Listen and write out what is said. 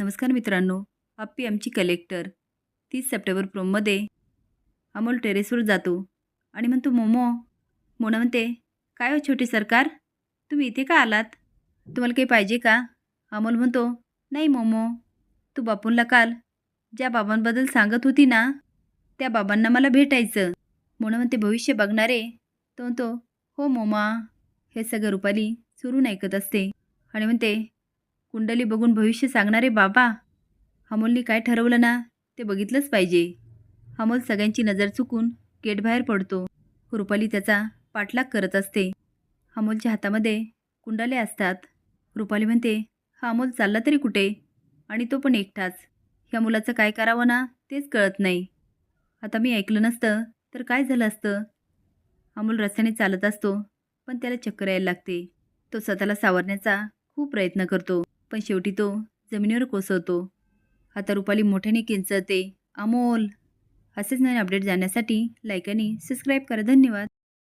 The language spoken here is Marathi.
नमस्कार मित्रांनो आप्पी आमची कलेक्टर तीस सप्टेंबर प्रोममध्ये अमोल टेरेसवर जातो आणि म्हणतो मोमो. मोना म्हणते काय हो छोटे सरकार? तुम्ही इथे का आलात? तुम्हाला काही पाहिजे का? अमोल म्हणतो नाही मोमो. तू बापूंला काल ज्या बाबांबद्दल सांगत होती ना त्या बाबांना मला भेटायचं. मोना म्हणते भविष्य बघणारे. तो म्हणतो हो मोमा. हे सगळं रुपाली सुरून ऐकत असते. आणि म्हणते कुंडली बघून भविष्य सांगणारे बाबा हमोलनी काय ठरवलं ना ते बघितलंच पाहिजे. हमोल सगळ्यांची नजर चुकून गेटबाहेर पडतो. रुपाली त्याचा पाठलाग करत असते. हमोलच्या हातामध्ये कुंडाले असतात. रुपाली म्हणते हा अमोल चालला तरी कुठे? आणि तो पण एकटाच. ह्या मुलाचं काय करावं ना तेच कळत नाही. आता मी ऐकलं नसतं तर काय झालं असतं? अमोल रस्त्याने चालत असतो पण त्याला चक्कर यायला लागते. तो स्वतःला सावरण्याचा खूप प्रयत्न करतो. पण शेवटी तो जमिनीवर कोसळतो. आता रुपाली मोठ्याने किंचते अमोल! असेच नवीन अपडेट जाण्यासाठी लाईक आणि सबस्क्राईब करा. धन्यवाद.